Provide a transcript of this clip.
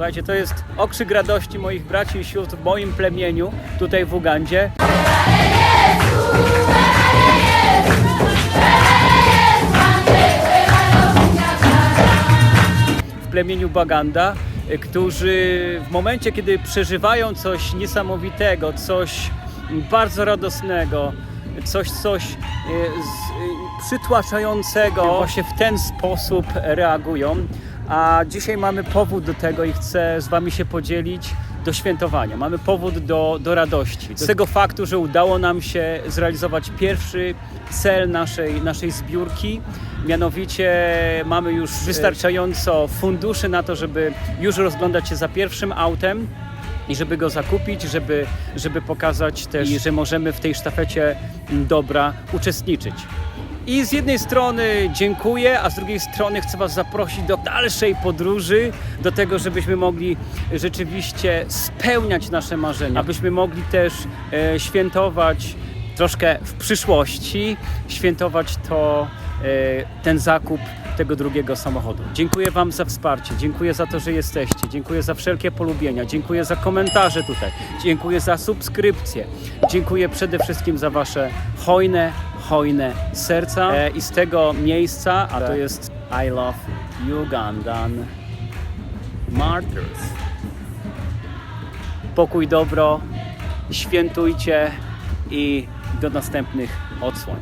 Słuchajcie, to jest okrzyk radości moich braci i sióstr w moim plemieniu tutaj w Ugandzie. w plemieniu Baganda, którzy w momencie, kiedy przeżywają coś niesamowitego, coś bardzo radosnego, coś, coś z, y, przytłaczającego, właśnie w ten sposób reagują. A dzisiaj mamy powód do tego i chcę z Wami się podzielić do świętowania. Mamy powód do, do radości. Z tego faktu, że udało nam się zrealizować pierwszy cel naszej, naszej zbiórki. Mianowicie mamy już wystarczająco funduszy na to, żeby już rozglądać się za pierwszym autem i żeby go zakupić, żeby, żeby pokazać też, że możemy w tej sztafecie dobra uczestniczyć. I z jednej strony dziękuję, a z drugiej strony chcę Was zaprosić do dalszej podróży, do tego, żebyśmy mogli rzeczywiście spełniać nasze marzenia, abyśmy mogli też e, świętować troszkę w przyszłości, świętować to, e, ten zakup tego drugiego samochodu. Dziękuję Wam za wsparcie, dziękuję za to, że jesteście, dziękuję za wszelkie polubienia, dziękuję za komentarze tutaj, dziękuję za subskrypcje, dziękuję przede wszystkim za Wasze hojne, hojne serca e, i z tego miejsca, a to jest I Love Ugandan Martyrs. Pokój, dobro, świętujcie i do następnych odsłoń.